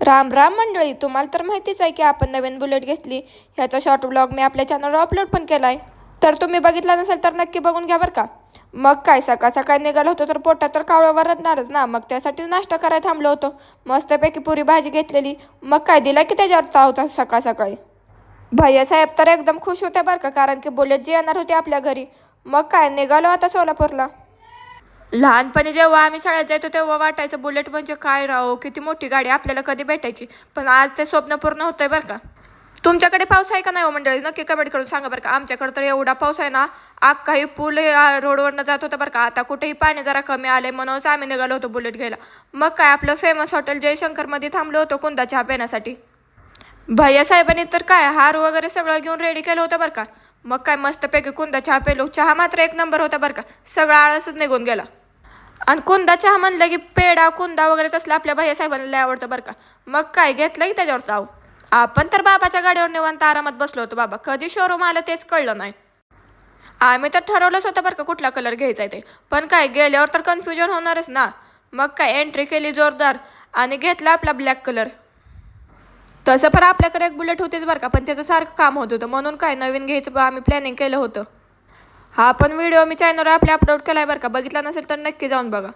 राम राम मंडळी तुम्हाला तर माहितीच आहे की आपण नवीन बुलेट घेतली. ह्याचा शॉर्ट ब्लॉग मी आपल्या चॅनलवर अपलोड पण केला आहे तर तुम्ही बघितला नसेल तर नक्की बघून घ्या बरं का. मग काय सकाळ सकाळी निघालो होतो तर पोटात तर कावळं रडणारच ना. मग त्यासाठीच नाश्ता करायला थांबलो होतो. मस्तपैकी पुरी भाजी घेतलेली. मग काय दिला की त्याच्यावर ताव होता सकाळ सकाळी. भैया साहेब तर एकदम खुश होते बरं का कारण की बुलेट जी येणार होती आपल्या घरी. मग काय निघालो आता सोलापूरला. लहानपणी जेव्हा आम्ही शाळेत जायचो तेव्हा वाटायचं बुलेट म्हणजे काय राहो किती मोठी गाडी आपल्याला कधी भेटायची? पण आज ते स्वप्न पूर्ण होतंय बरं का. तुमच्याकडे पाऊस आहे का नाही हो मंडळी? नक्की कमेंट करून सांगा बरं का. आमच्याकडे तर एवढा पाऊस आहे ना आग काही पूल रोडवरनं जात होतं बरं का. आता कुठेही पाणी जरा कमी आले म्हणूनच आम्ही निघालो होतो बुलेट घ्यायला. मग काय आपलं फेमस हॉटेल जयशंकरमध्ये थांबलो होतो कुंदा चहा पिण्यासाठी. भैया साहेबांनी तर काय हार वगैरे सगळं घेऊन रेडी केलं होतं बरं का. मग काय मस्तपैकी कुंदा चहा पेलो. चहा मात्र एक नंबर होता बरं का. सगळा आळसच निघून गेला. आणि कुंदा चहा म्हणलं की पेढा कुंदा वगैरे तसलं आपल्या भैया साहेबांना लय आवडतं बरं का. मग काय घेतलं की त्याच्यावर जाऊ आपण तर बाबाच्या गाडीवर निवांत आरामात बसलो होतो बाबा. कधी शोरूम आलं तेच कळलं नाही. आम्ही तर ठरवलंच होतं बरं का कुठला कलर घ्यायचा आहे ते. पण काय गेल्यावर तर कन्फ्युजन होणारच ना. मग काय एंट्री केली जोरदार. आणि घेतला आपला ब्लॅक कलर तसं पण आपल्याकडे एक बुलेट होतीच बरं का पण त्याचं सारखं काम होत होतं. म्हणून काय नवीन घ्यायचं आम्ही प्लॅनिंग केलं होतं. हा पण व्हिडिओ मी चॅनलवर आपल्या अपलोड केला आहे बरं का बघितला नसेल तर नक्की जाऊन बघा.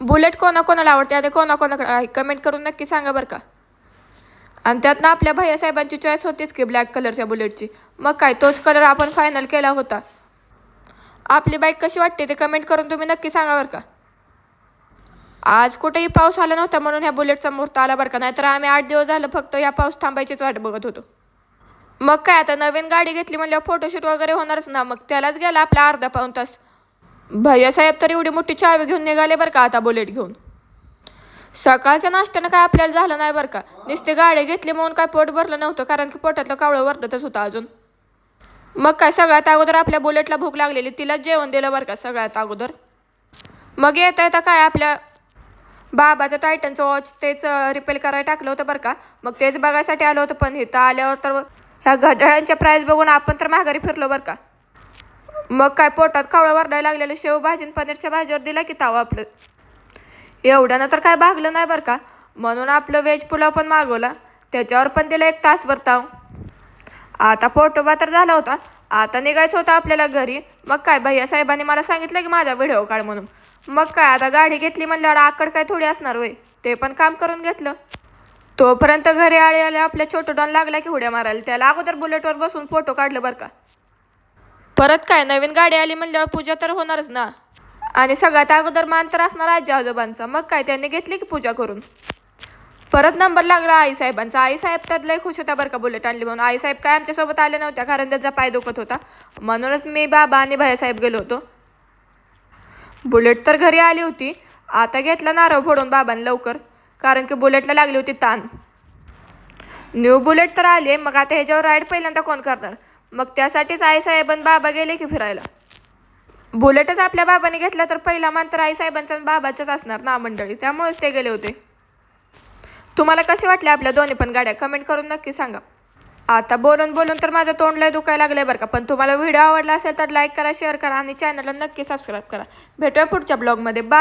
बुलेट कोणाकोणाला आवडते आणि कोणाकोणाकडे कमेंट करून नक्की सांगा बरं का. आणि त्यातनं आपल्या भैया साहेबांची चॉईस होतीच की ब्लॅक कलरच्या बुलेटची मग काय तोच कलर आपण फायनल केला होता. आपली बाईक कशी वाटते ते कमेंट करून तुम्ही नक्की सांगा बरं का. आज कुठेही पाऊस आला नव्हता म्हणून ह्या बुलेटचा मुहूर्त आला बरं का? नाहीतर आम्ही आठ दिवस झालं फक्त या पाऊस थांबायचीच वाट बघत होतो. मग काय आता नवीन गाडी घेतली म्हणल्यावर फोटोशूट वगैरे होणारच ना. मग त्यालाच गेला आपला अर्धा पाऊन तास. भैया साहेब तर एवढी मोठी चावी घेऊन निघाले बरं का आता बुलेट घेऊन? सकाळच्या नाश्त्यानं काय आपल्याला झालं नाही बरं का? नुसती गाडी घेतली म्हणून काय पोट भरलं नव्हतं कारण की पोटातलं कावळं वरडतच होतं अजून. मग काय सगळ्यात अगोदर आपल्या बुलेटला भूक लागलेली तिलाच जेवण दिलं बरं का सगळ्यात अगोदर? मग येता येता काय आपल्या बाबाचं टायटनचं वॉच तेच रिपेअर करायला टाकलं होतं बरं का. मग तेच बघायसाठी आलं होतं पण इथं आल्यावर तर ह्या घड्याळांच्या प्राईस बघून आपण तर माघारी फिरलो बरं का. मग काय पोटात कावळं वरडायला लागलेलं शेव भाजी पनीरच्या भाजीवर दिला की तावा आपलं. एवढ्यानं तर काय भागलं नाही बरं का. म्हणून आपलं व्हेज पुलाव पण मागवला. त्याच्यावर पण दिलं एक तासभर ताव. आता पोटोबा तर झाला होता. आता निघायचं होतं आपल्याला घरी. मग काय भैया साहेबांनी मला सांगितलं की माझा व्हिडिओ काढ म्हणून. मग काय आता गाडी घेतली म्हणल्यावर आकड काय थोडी असणार होय? ते पण काम करून घेतलं. तोपर्यंत घरी आळी आले आपल्या छोटं डॉन लागला की उड्या मारायला. त्याला अगोदर बुलेटवर बसून फोटो काढलं बरं का. परत काय नवीन गाडी आली म्हणल्यावर पूजा तर होणारच ना. आणि सगळ्यात अगोदर मान तर असणार आजी आजोबांचा. मग काय त्यांनी घेतली की पूजा करून. परत नंबर लागला आईसाहेबांचा आईसाहेब तर लय खुश होता बरं का बुलेट आणली म्हणून. आईसाहेब काय आमच्यासोबत आले नव्हत्या कारण त्याचा पाय दुखत होता. म्हणूनच मी बाबा आणि भाईसाहेब गेलो होतो. बुलेट तर घरी आली होती. आता घेतला नारळ फोडून बाबांनी लवकर कारण की बुलेटला लागली होती ताण. न्यू बुलेट तर आली आहे मग आता ह्याच्यावर राईड पहिल्यांदा कोण करणार? मग त्यासाठीच आई आणि बाबा गेले की फिरायला. बुलेटच आपल्या बाबाने घेतला तर पहिला मान तर आईसाहेबांचा आणि बाबाचाच असणार ना मंडळी त्यामुळेच ते गेले होते. तुम्हाला कसे वाटले आपल्या दोन्ही पण गाड्या? कमेंट करून नक्की सांगा. आता बोलून बोलून तर माझं तोंड लय दुखायला लागलंय बरं का. पण तुम्हाला व्हिडिओ आवडला असेल तर लाईक करा शेअर करा आणि चॅनलला नक्की सबस्क्राईब करा. भेटूया पुढच्या ब्लॉगमध्ये बा